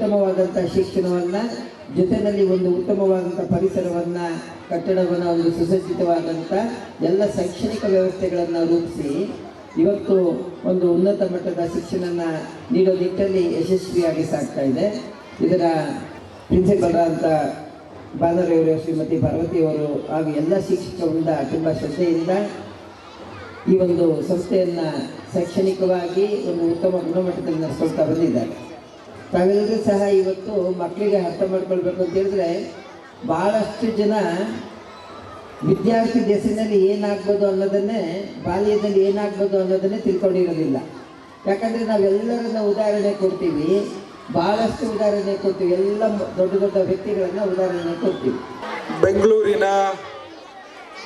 ಉತ್ತಮವಾದಂಥ ಶಿಕ್ಷಣವನ್ನು, ಜೊತೆಯಲ್ಲಿ ಒಂದು ಉತ್ತಮವಾದಂಥ ಪರಿಸರವನ್ನು, ಕಟ್ಟಡವನ್ನು, ಒಂದು ಸುಸಜ್ಜಿತವಾದಂಥ ಎಲ್ಲ ಶೈಕ್ಷಣಿಕ ವ್ಯವಸ್ಥೆಗಳನ್ನು ರೂಪಿಸಿ, ಇವತ್ತು ಒಂದು ಉನ್ನತ ಮಟ್ಟದ ಶಿಕ್ಷಣನ ನೀಡೋ ನಿಟ್ಟಲ್ಲಿ ಯಶಸ್ವಿಯಾಗಿ ಸಾಗ್ತಾ ಇದೆ. ಇದರ ಪ್ರಿನ್ಸಿಪಲ್ ಅಂತ ಬಾನರವರು ಶ್ರೀಮತಿ ಪಾರ್ವತಿಯವರು ಹಾಗೂ ಎಲ್ಲ ಶಿಕ್ಷಕ ವೃಂದ ತುಂಬ ಶ್ರದ್ಧೆಯಿಂದ ಈ ಒಂದು ಸಂಸ್ಥೆಯನ್ನು ಶೈಕ್ಷಣಿಕವಾಗಿ ಒಂದು ಉತ್ತಮ ಗುಣಮಟ್ಟದಲ್ಲಿ ನಡೆಸ್ಕೊಳ್ತಾ ಬಂದಿದ್ದಾರೆ. ತಾವೆಲ್ಲರೂ ಸಹ ಇವತ್ತು ಮಕ್ಕಳಿಗೆ ಅರ್ಥ ಮಾಡ್ಕೊಳ್ಬೇಕು ಅಂತ ಹೇಳಿದ್ರೆ ಭಾಳಷ್ಟು ಜನ ವಿದ್ಯಾರ್ಥಿ ದೆಸೆಯಲ್ಲಿ ಏನಾಗ್ಬೋದು ಅನ್ನೋದನ್ನೇ, ಬಾಲ್ಯದಲ್ಲಿ ಏನಾಗ್ಬೋದು ಅನ್ನೋದನ್ನೇ ತಿಳ್ಕೊಂಡಿರೋದಿಲ್ಲ. ಯಾಕಂದರೆ ನಾವೆಲ್ಲರನ್ನ ಉದಾಹರಣೆ ಕೊಡ್ತೀವಿ. ಭಾಳಷ್ಟು ಉದಾಹರಣೆ ಕೊಡ್ತೀವಿ. ಎಲ್ಲ ದೊಡ್ಡ ದೊಡ್ಡ ವ್ಯಕ್ತಿಗಳನ್ನು ಉದಾಹರಣೆ ಕೊಡ್ತೀವಿ. ಬೆಂಗಳೂರಿನ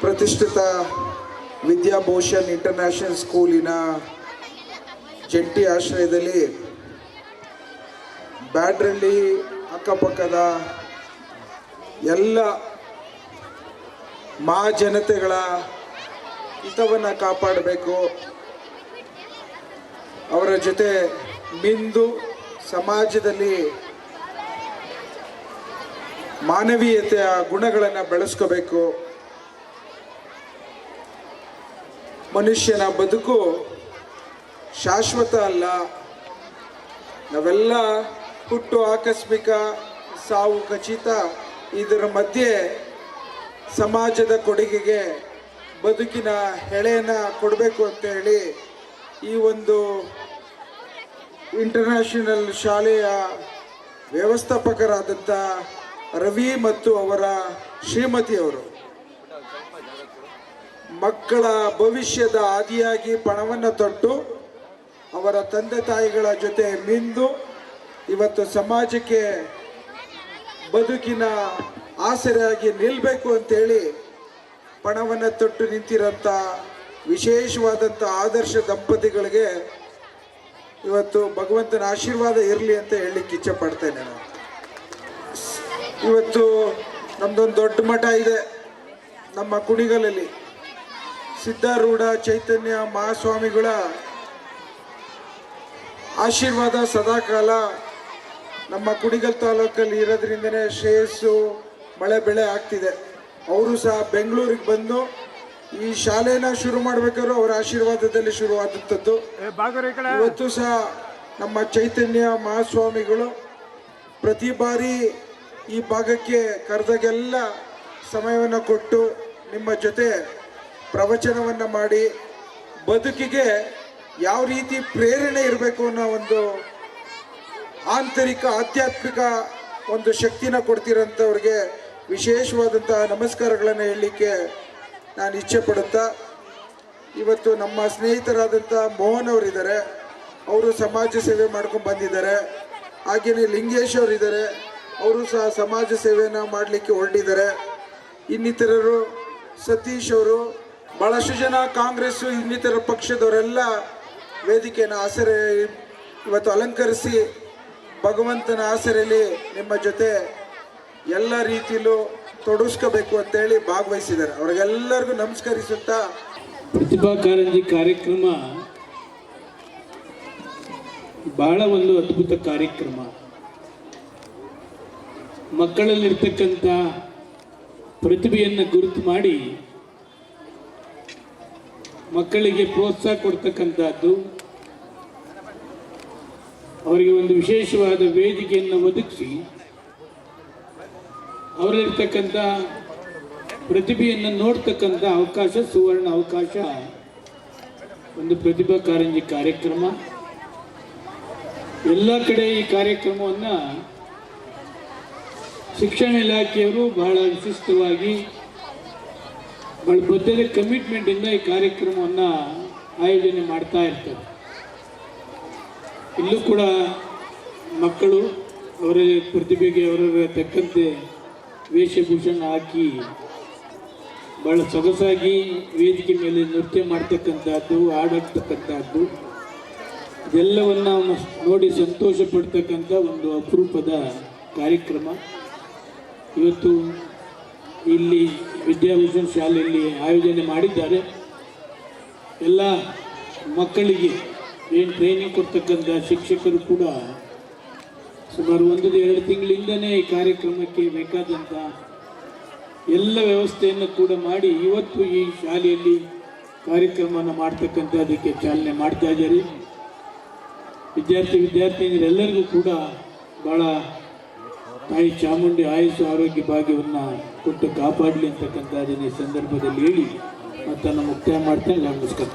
ಪ್ರತಿಷ್ಠಿತ ವಿದ್ಯಾಭೂಷಣ್ ಇಂಟರ್ನ್ಯಾಷನಲ್ ಸ್ಕೂಲಿನ ಜಂಟಿ ಆಶ್ರಯದಲ್ಲಿ ಬ್ಯಾಡ್ರಳ್ಳಿ ಅಕ್ಕಪಕ್ಕದ ಎಲ್ಲ ಮಹಾಜನತೆಗಳ ಹಿತವನ್ನು ಕಾಪಾಡಬೇಕು. ಅವರ ಜೊತೆ ಮಿಂದು ಸಮಾಜದಲ್ಲಿ ಮಾನವೀಯತೆಯ ಗುಣಗಳನ್ನು ಬೆಳೆಸ್ಕೋಬೇಕು. ಮನುಷ್ಯನ ಬದುಕು ಶಾಶ್ವತ ಅಲ್ಲ. ನಾವೆಲ್ಲ ಹುಟ್ಟು ಆಕಸ್ಮಿಕ ಸಾವು ಖಚಿತ. ಇದರ ಮಧ್ಯೆ ಸಮಾಜದ ಕೊಡುಗೆಗೆ ಬದುಕಿನ ಹೆಳೆಯನ್ನು ಕೊಡಬೇಕು ಅಂತ ಹೇಳಿ ಈ ಒಂದು ಇಂಟರ್ನ್ಯಾಷನಲ್ ಶಾಲೆಯ ವ್ಯವಸ್ಥಾಪಕರಾದಂಥ ರವಿ ಮತ್ತು ಅವರ ಶ್ರೀಮತಿಯವರು ಮಕ್ಕಳ ಭವಿಷ್ಯದ ಆದಿಯಾಗಿ ಪಣವನ್ನು ತೊಟ್ಟು ಅವರ ತಂದೆ ತಾಯಿಗಳ ಜೊತೆ ಮಿಂದು ಇವತ್ತು ಸಮಾಜಕ್ಕೆ ಬದುಕಿನ ಆಸರೆಯಾಗಿ ನಿಲ್ಲಬೇಕು ಅಂತೇಳಿ ಪಣವನ್ನು ತೊಟ್ಟು ನಿಂತಿರೋಂಥ ವಿಶೇಷವಾದಂಥ ಆದರ್ಶ ದಂಪತಿಗಳಿಗೆ ಇವತ್ತು ಭಗವಂತನ ಆಶೀರ್ವಾದ ಇರಲಿ ಅಂತ ಹೇಳಲಿಕ್ಕೆ ಇಚ್ಛೆ ಪಡ್ತೇನೆ ನಾನು. ಇವತ್ತು ನಮ್ಮದೊಂದು ದೊಡ್ಡ ಮಠ ಇದೆ ನಮ್ಮ ಕುಣಿಗಲಲ್ಲಿ. ಸಿದ್ಧಾರೂಢ, ಚೈತನ್ಯ, ಮಹಾಸ್ವಾಮಿಗಳ ಆಶೀರ್ವಾದ ಸದಾಕಾಲ ನಮ್ಮ ಕುಡಿಗಲ್ ತಾಲೂಕಲ್ಲಿ ಇರೋದ್ರಿಂದನೇ ಶ್ರೇಯಸ್ಸು ಮಳೆ ಬೆಳೆ ಆಗ್ತಿದೆ. ಅವರು ಸಹ ಬೆಂಗಳೂರಿಗೆ ಬಂದು ಈ ಶಾಲೆನ ಶುರು ಮಾಡಬೇಕಾದ್ರೂ ಅವರ ಆಶೀರ್ವಾದದಲ್ಲಿ ಶುರುವಾದಂಥದ್ದು ಇವತ್ತು ಸಹ ನಮ್ಮ ಚೈತನ್ಯ ಮಹಾಸ್ವಾಮಿಗಳು ಪ್ರತಿ ಬಾರಿ ಈ ಭಾಗಕ್ಕೆ ಕರೆದಾಗೆಲ್ಲ ಸಮಯವನ್ನು ಕೊಟ್ಟು ನಿಮ್ಮ ಜೊತೆ ಪ್ರವಚನವನ್ನು ಮಾಡಿ ಬದುಕಿಗೆ ಯಾವ ರೀತಿ ಪ್ರೇರಣೆ ಇರಬೇಕು ಅನ್ನೋ ಒಂದು ಆಂತರಿಕ, ಆಧ್ಯಾತ್ಮಿಕ ಒಂದು ಶಕ್ತಿನ ಕೊಡ್ತಿರೋಂಥವ್ರಿಗೆ ವಿಶೇಷವಾದಂತಹ ನಮಸ್ಕಾರಗಳನ್ನು ಹೇಳಲಿಕ್ಕೆ ನಾನು ಇಚ್ಛೆ ಪಡುತ್ತಾ, ಇವತ್ತು ನಮ್ಮ ಸ್ನೇಹಿತರಾದಂಥ ಮೋಹನ್ ಅವರಿದ್ದಾರೆ. ಅವರು ಸಮಾಜ ಸೇವೆ ಮಾಡ್ಕೊಂಡು ಬಂದಿದ್ದಾರೆ. ಹಾಗೆಯೇ ಲಿಂಗೇಶ್ ಅವರಿದ್ದಾರೆ. ಅವರು ಸಹ ಸಮಾಜ ಸೇವೆಯನ್ನು ಮಾಡಲಿಕ್ಕೆ ಹೊರಟಿದ್ದಾರೆ. ಇನ್ನಿತರರು, ಸತೀಶ್ ಅವರು ಭಾಳಷ್ಟು ಜನ ಕಾಂಗ್ರೆಸ್ಸು, ಇನ್ನಿತರ ಪಕ್ಷದವರೆಲ್ಲ ವೇದಿಕೆಯನ್ನು ಆಸರೆ ಇವತ್ತು ಅಲಂಕರಿಸಿ ಭಗವಂತನ ಆಸರೆಯಲ್ಲಿ ನಿಮ್ಮ ಜೊತೆ ಎಲ್ಲ ರೀತಿಯಲ್ಲೂ ತೊಡಗಿಸ್ಕೋಬೇಕು ಅಂತೇಳಿ ಭಾಗವಹಿಸಿದ್ದಾರೆ. ಅವ್ರಿಗೆಲ್ಲರಿಗೂ ನಮಸ್ಕರಿಸುತ್ತಾ ಪ್ರತಿಭಾ ಕಾರಂಜಿ ಕಾರ್ಯಕ್ರಮ ಬಹಳ ಒಂದು ಅದ್ಭುತ ಕಾರ್ಯಕ್ರಮ. ಮಕ್ಕಳಲ್ಲಿರ್ತಕ್ಕಂಥ ಪ್ರತಿಭೆಯನ್ನು ಗುರುತು ಮಾಡಿ ಮಕ್ಕಳಿಗೆ ಪ್ರೋತ್ಸಾಹ ಕೊಡ್ತಕ್ಕಂಥದ್ದು ಅವರಿಗೆ ಒಂದು ವಿಶೇಷವಾದ ವೇದಿಕೆಯನ್ನು ಒದಗಿಸಿ ಅವರಲ್ಲಿರ್ತಕ್ಕಂಥ ಪ್ರತಿಭೆಯನ್ನು ನೋಡ್ತಕ್ಕಂಥ ಅವಕಾಶ, ಸುವರ್ಣ ಅವಕಾಶ, ಒಂದು ಪ್ರತಿಭಾ ಕಾರಂಜಿ ಕಾರ್ಯಕ್ರಮ. ಎಲ್ಲ ಕಡೆ ಈ ಕಾರ್ಯಕ್ರಮವನ್ನು ಶಿಕ್ಷಣ ಇಲಾಖೆಯವರು ಬಹಳ ವಿಶಿಷ್ಟವಾಗಿ ಬಹಳ ಬದ್ಧತೆ ಕಮಿಟ್ಮೆಂಟಿಂದ ಈ ಕಾರ್ಯಕ್ರಮವನ್ನು ಆಯೋಜನೆ ಮಾಡ್ತಾ ಇರ್ತಾರೆ. ಇಲ್ಲೂ ಕೂಡ ಮಕ್ಕಳು ಅವರ ಪ್ರತಿಭೆಗೆ ಅವರ ತಕ್ಕಂತೆ ವೇಷಭೂಷಣ ಹಾಕಿ ಭಾಳ ಸೊಗಸಾಗಿ ವೇದಿಕೆ ಮೇಲೆ ನೃತ್ಯ ಮಾಡ್ತಕ್ಕಂಥದ್ದು, ಹಾಡಾಡ್ತಕ್ಕಂಥದ್ದು. ಇದೆಲ್ಲವನ್ನು ನೋಡಿ ಸಂತೋಷ ಪಡ್ತಕ್ಕಂಥ ಒಂದು ಅಪರೂಪದ ಕಾರ್ಯಕ್ರಮ. ಇವತ್ತು ಇಲ್ಲಿ ವಿದ್ಯಾಭೂಷಣ್ ಶಾಲೆಯಲ್ಲಿ ಆಯೋಜನೆ ಮಾಡಿದ್ದಾರೆ. ಎಲ್ಲ ಮಕ್ಕಳಿಗೆ ಏನು ಟ್ರೈನಿಂಗ್ ಕೊಡ್ತಕ್ಕಂಥ ಶಿಕ್ಷಕರು ಕೂಡ ಸುಮಾರು ಒಂದು ಎರಡು ತಿಂಗಳಿಂದನೇ ಈ ಕಾರ್ಯಕ್ರಮಕ್ಕೆ ಬೇಕಾದಂಥ ಎಲ್ಲ ವ್ಯವಸ್ಥೆಯನ್ನು ಕೂಡ ಮಾಡಿ ಇವತ್ತು ಈ ಶಾಲೆಯಲ್ಲಿ ಕಾರ್ಯಕ್ರಮವನ್ನು ಮಾಡ್ತಕ್ಕಂಥದ್ದಕ್ಕೆ ಚಾಲನೆ ಮಾಡ್ತಾ ಇದ್ದಾರೆ. ವಿದ್ಯಾರ್ಥಿ ವಿದ್ಯಾರ್ಥಿನಿಯರೆಲ್ಲರಿಗೂ ಕೂಡ ಭಾಳ ತಾಯಿ ಚಾಮುಂಡಿ ಆಯುಷು ಆರೋಗ್ಯ ಭಾಗ್ಯವನ್ನು ಕೊಟ್ಟು ಕಾಪಾಡಲಿ ಅಂತಕ್ಕಂಥದ್ದನ್ನು ಈ ಸಂದರ್ಭದಲ್ಲಿ ಹೇಳಿ ಮತ್ತನ್ನು ಮುಕ್ತಾಯ ಮಾಡ್ತೇನೆ. ನಮಸ್ಕಾರ.